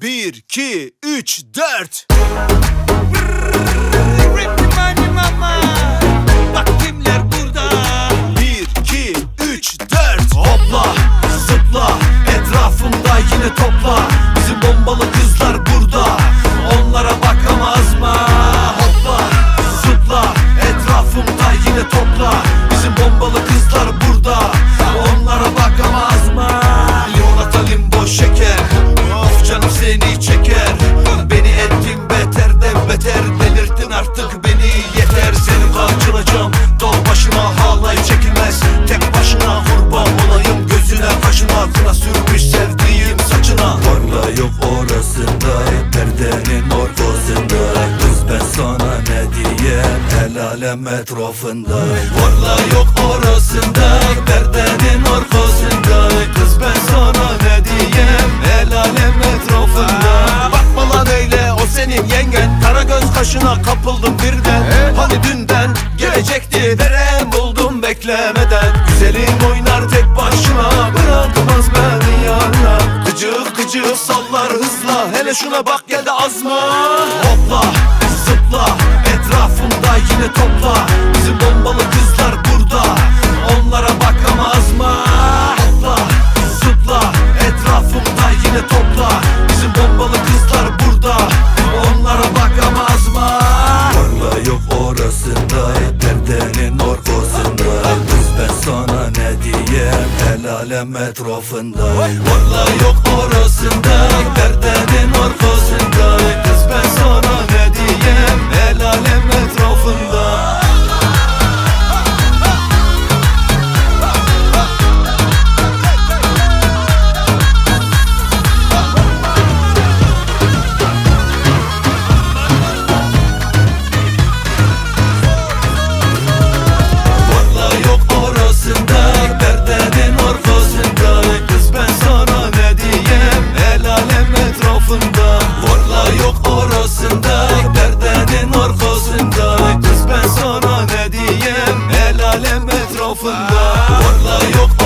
1, 2, 3, 4. alem etrafında. Varla yok arasında Perdenin arkasında. Kız ben sana ne diyeyim? El alem etrafında. Bakma lan öyle o senin yengen. Kara göz kaşına kapıldım birden. Evet. Hani dünden gelecekti Verem buldum beklemeden. Güzelim oynar tek başına Bırakmaz beni yana Gıcık gıcık sallar hızla Hele şuna bak gel de azma. alem etrafında. Varla yok orasında. Dertlerin var tarafında Varla yok